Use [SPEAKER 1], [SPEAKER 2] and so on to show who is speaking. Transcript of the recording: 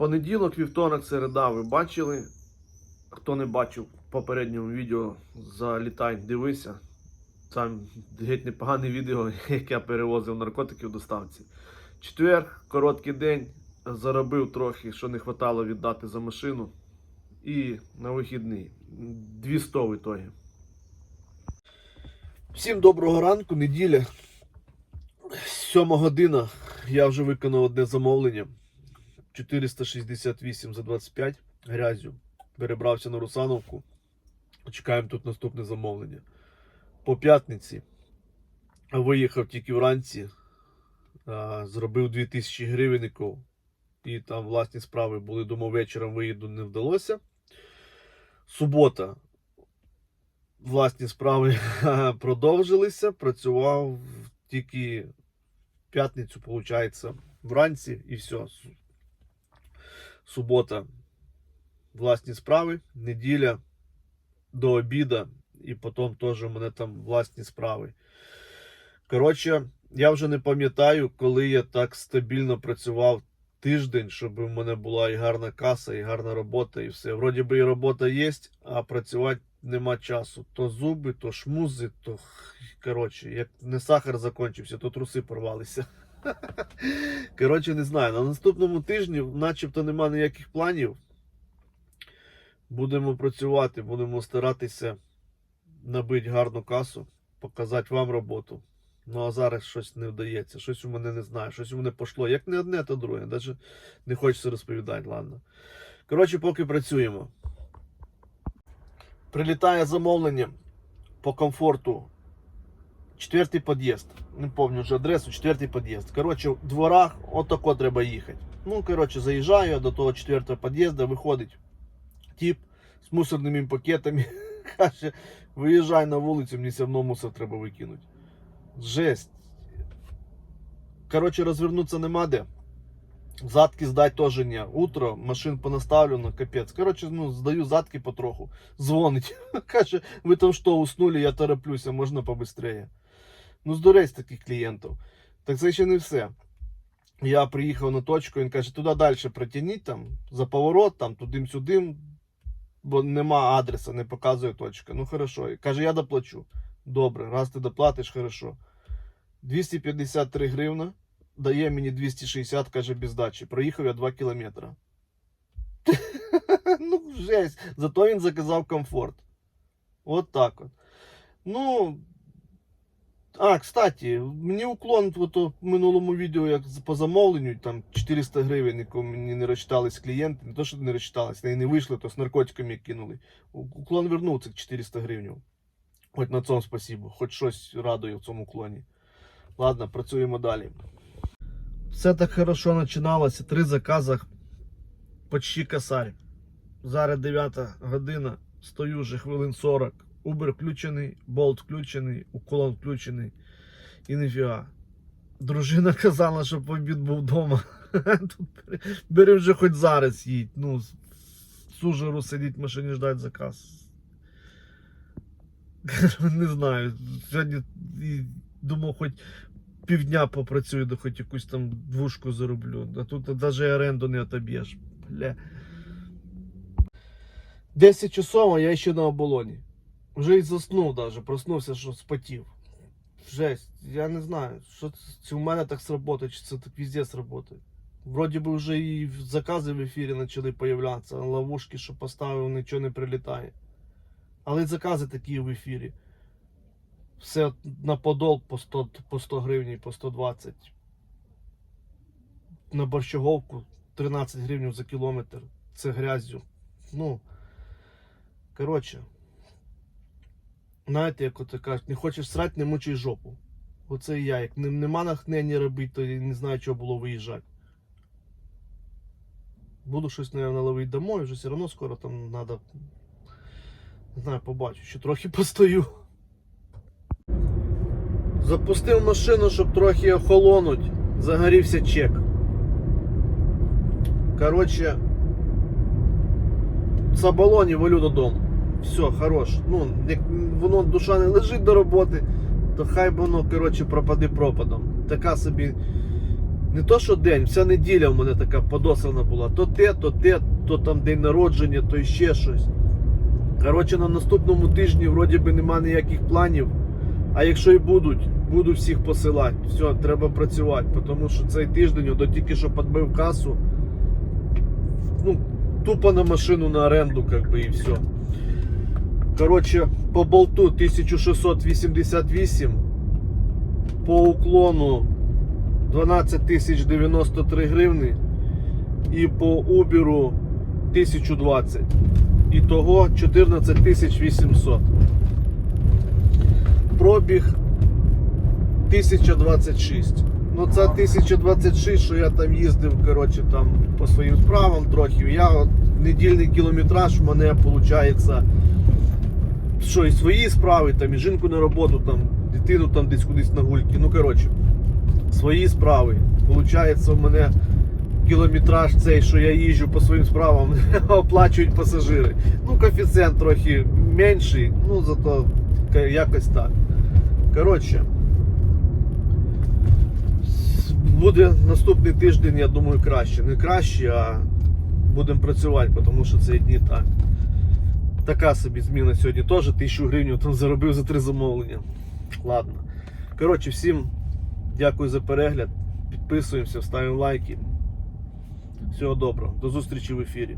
[SPEAKER 1] Понеділок, вівторок, середа, ви бачили. Хто не бачив в попередньому відео, залітай, дивися. Там геть непогане відео, як я перевозив наркотики в доставці. Четвер, короткий день, заробив трохи, що не вистачало віддати за машину. І на вихідний. 200 в ітогі. Всім доброго ранку, неділя. Сьома година. Я вже виконав одне замовлення. 468 за 25 грязю. Перебрався на Русановку. Чекаємо тут наступне замовлення. По п'ятниці виїхав тільки вранці. Зробив 2000 гривенників. І там власні справи були. Думав, вечором виїду не вдалося. Субота. Власні справи продовжилися. Працював тільки п'ятницю, виходить, вранці і все. Су- Субота. Власні справи, неділя до обіда, і потім теж у мене там власні справи. Коротше, я вже не пам'ятаю, коли я так стабільно працював тиждень, щоб у мене була і гарна каса, і гарна робота, і все. Вроді би і робота є, а працювати нема часу. То зуби, то шмузи, то коротше, як не сахар закінчився, то труси порвалися. Коротше, не знаю. На наступному тижні, начебто, нема ніяких планів. Будемо працювати, будемо старатися набити гарну касу, показати вам роботу. Ну а зараз щось не вдається, щось у мене не знаю, щось у мене пошло. Як не одне, то друге. Навіть не хочеться розповідати, ладно. Коротше, поки працюємо. Прилітає замовлення по комфорту. Четвертий під'їзд. Не пам'ятаю вже адресу, четвертий під'їзд. Коротше, в дворах отако треба їхати. Ну, коротше, заїжджаю я до того четвертого під'їзду, виходить тип з мусорними пакетами. Каже, виїжджай на вулицю, мені все одно мусор треба викинути. Жесть. Коротше, розвернутися нема де. Задки здать теж ні. Утро, машин понаставлено, капець. Коротше, ну, здаю задки потроху. Дзвонить. Каже, ви там що, уснули, я тороплюся, можна побыстрее. Ну, здурець таких клієнтів. Так це ще не все. Я приїхав на точку, він каже, туди далі протягніть там, за поворот, там, туди-сюди, бо нема адреса, не показує точка. Ну, хорошо. І Каже, я доплачу. Добре, раз ти доплатиш, хорошо. 253 гривна. Дає мені 260, каже, без дачі. Проїхав я 2 кілометри. ну, жесть. Зато він заказав комфорт. От так от. Ну. А, кстати, мені уклон у минулому відео, як по замовленню, там 400 гривень, яку мені не розчитались клієнти, не то, що не розчитались, не вийшли, то з наркотиками кинули. Уклон вернув цих 400 гривень. Хоч на цьому спасибо, хоч щось радує в цьому уклоні. Ладно, працюємо далі. Все так хорошо починалося. Три закази. Почти косарь. Зараз 9 година. Стою вже хвилин 40. Uber включений, болт включений, уклон включений. І ніфіга. Дружина казала, щоб обід був вдома. Бери- вже хоч зараз їдь. Ну, з сидіть в машині ждать заказ. Не знаю. Сьогодні думав, хоч півдня попрацюю, да хоч якусь там двушку зароблю. А тут навіть оренду не отоб'єш. Бля. 10 часов, а я ще на оболоні. Вже й заснув даже, проснувся, що спотів. Жесть, я не знаю, що це, чи у мене так сработає, чи це так везде сработає. Вроді би вже і закази в ефірі почали появлятися, ловушки, що поставив, нічого не прилітає. Але закази такі в ефірі. Все на подол по 100, по 100 гривень, по 120. На борщаговку 13 гривень за кілометр. Це грязю. Ну. Коротше. Знаєте, як от кажуть, не хочеш срати, не мучай жопу. Оце і я. Як нема нахнення робити, то я не знаю, чого було виїжджати. Буду щось, мабуть, ловити домой, вже все одно скоро там треба. Не знаю, побачу, ще трохи постою. Запустив машину, щоб трохи охолонуть. Загорівся чек. Коротше, з оболоні валю додому. Все, хорош. Ну, як воно душа не лежить до роботи, то хай би воно, коротше, пропаде пропадом. Така собі Не то, що день, вся неділя в мене така подосана була. То те, то те, то там день народження, то ще щось. Коротше, на наступному тижні вроді би нема ніяких планів. А якщо і будуть, буду всіх посилати. Все, треба працювати, тому що цей тиждень до тільки що підбив касу. Ну, тупо на машину на оренду, как бы, і все. Коротше, по болту 1688, по уклону 12 тисяч 93 гривни і по Уберу 1020. Ітого 14 тисяч 800. Пробіг 1026. Ну це 1026, що я там їздив, коротше, там по своїм справам трохи. Я от, недільний кілометраж, в мене виходить, що і свої справи, там, і жінку на роботу, там, дитину там десь кудись на гульки. Ну, коротше, свої справи. Получається, в мене кілометраж цей, що я їжджу по своїм справам, оплачують пасажири. Ну, коефіцієнт трохи менший, ну зато якось так. Коротше, буде наступний тиждень, я думаю, краще. Не краще, а будемо працювати, тому що це дні так. Така собі зміна сьогодні теж тисячу гривень там заробив за три замовлення. Ладно. Коротше, всім дякую за перегляд. Підписуємося, ставимо лайки. Всього доброго. До зустрічі в ефірі.